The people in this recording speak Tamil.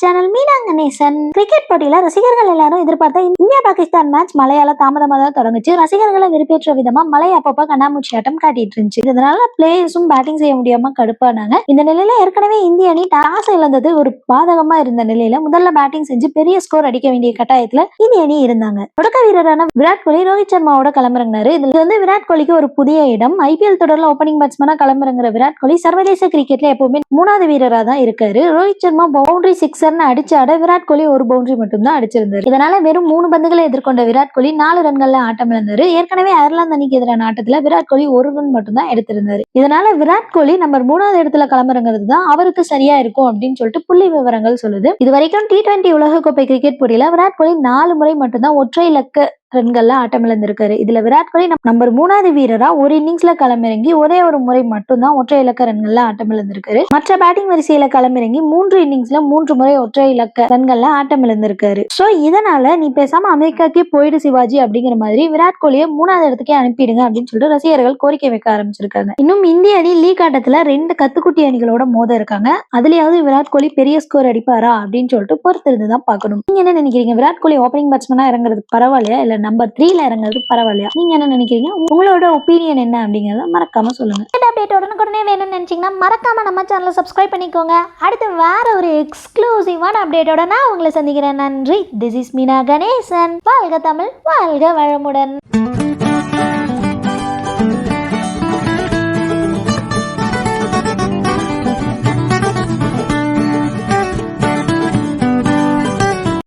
சேனல் மீனா கணேசன் கிரிக்கெட் போட்டியில ரசிகர்கள் எல்லாரும் எதிர்பார்த்த இந்தியா பாகிஸ்தான் மேட்ச் மழையால தாமதமா தான் தொடங்குச்சு. ரசிகர்களை வெறுப்பேற்ற விதமா மழை அப்பப்ப கண்ணாமூச்சி ஆட்டம் காட்டிட்டு இருந்துச்சு. இதனால பிளேயர்ஸும் பேட்டிங் செய்ய முடியாம கடுப்பானாங்க. இந்த நிலையில ஏற்கனவே இந்திய அணி டாஸ் இழந்தது ஒரு பாதகமா இருந்த நிலையில முதல்ல பேட்டிங் செஞ்சு பெரிய ஸ்கோர் அடிக்க வேண்டிய கட்டாயத்துல இந்திய அணி இருந்தாங்க. தொடக்க வீரரான விராட் கோலி ரோஹித் சர்மாவோட களமிறங்கினாரு. இதுல வந்து விராட் கோலிக்கு ஒரு புதிய இடம். ஐபிஎல் தொடர்ல ஓப்பனிங் பேட்ஸ்மேனா களமிறங்குற விராட் கோலி சர்வதேச கிரிக்கெட்ல எப்பவுமே மூணாவது வீரரா தான் இருக்காரு. ரோஹித் சர்மா பவுண்டரி சிக்ஸர்னு அடிச்சாட விராட் கோலி ஒரு பவுண்டரி மட்டும்தான் அடிச்சிருந்தார். இதனால வெறும் மூணு பந்துகளை எதிர்கொண்ட விராட் கோலி நாலு ரன்கள்ல ஆட்டம் இழந்தாரு. ஏற்கனவே அயர்லாந்து அணிக்கு எதிரான ஆட்டத்துல விராட் கோலி ஒரு ரன் மட்டும் தான் எடுத்திருந்தாரு. இதனால விராட் கோலி நம்பர் மூணாவது இடத்துல கிளம்புறங்கிறது தான் அவருக்கு சரியா இருக்கும் அப்படின்னு சொல்லிட்டு புள்ளி விவரங்கள் சொல்லுது. இது வரைக்கும் டி டுவெண்டி உலகக்கோப்பை கிரிக்கெட் போட்டியில விராட் கோலி நாலு முறை மட்டும்தான் ஒற்றை இலக்க ரன்கள்ல ஆட்டம் இழந்திருக்காரு. இதுல விராட் கோலி நம்பர் மூணாவது வீரரா ஒரு இன்னிங்ஸ்ல களமிறங்கி ஒரே ஒரு முறை மட்டும்தான் ஒற்றை இலக்க ரன்கள்ல ஆட்டம் இழந்திருக்காரு. மற்ற பேட்டிங் வரிசையில களமிறங்கி மூன்று இன்னிங்ஸ்ல மூன்று முறை ஒற்றை இலக்க ரன்கள்ல ஆட்டம் இழந்திருக்காரு. சோ இதனால நீ பேசாம அமெரிக்காக்கே போயிடு சிவாஜி அப்படிங்கிற மாதிரி விராட் கோலியை மூணாவது இடத்துக்கே அனுப்பிடுங்க அப்படின்னு சொல்லிட்டு ரசிகர்கள் கோரிக்கை வைக்க ஆரம்பிச்சிருக்காங்க. இன்னும் இந்திய அணி லீக் ஆட்டத்துல ரெண்டு கத்துக்குட்டி அணிகளோட மோத இருக்காங்க. அதுலயாவது விராட் கோலி பெரிய ஸ்கோர் அடிப்பாரா அப்படின்னு சொல்லிட்டு பொறுத்திருந்து தான் பார்க்கணும். நீங்க என்ன நினைக்கிறீங்க? விராட் கோலி ஓப்பனிங் பேட்ஸ்மேனா இறங்குறது பரவாயில்லையா? இல்ல நம்பர் த்ரீல இறங்குறது பரவாயில்லையா? நீங்க என்ன நினைக்கிறீங்க? உங்களோட ஒப்பீனியன் என்ன அப்படிங்கறத மறக்காம சொல்லுங்க. அப்டேட் உடனுக்குடனே வேணும்னு நினைச்சீங்கன்னா மறக்காம நம்ம சேனலை சப்ஸ்கிரைப் பண்ணிக்கோங்க. அடுத்து வேற ஒரு எக்ஸ்க்ளூசிவான அப்டேட்டோட நான் உங்களை சந்திக்கிறேன். நன்றி. This is Meena Ganesan. வாழ்க தமிழ் வாழ்க வளமுடன்.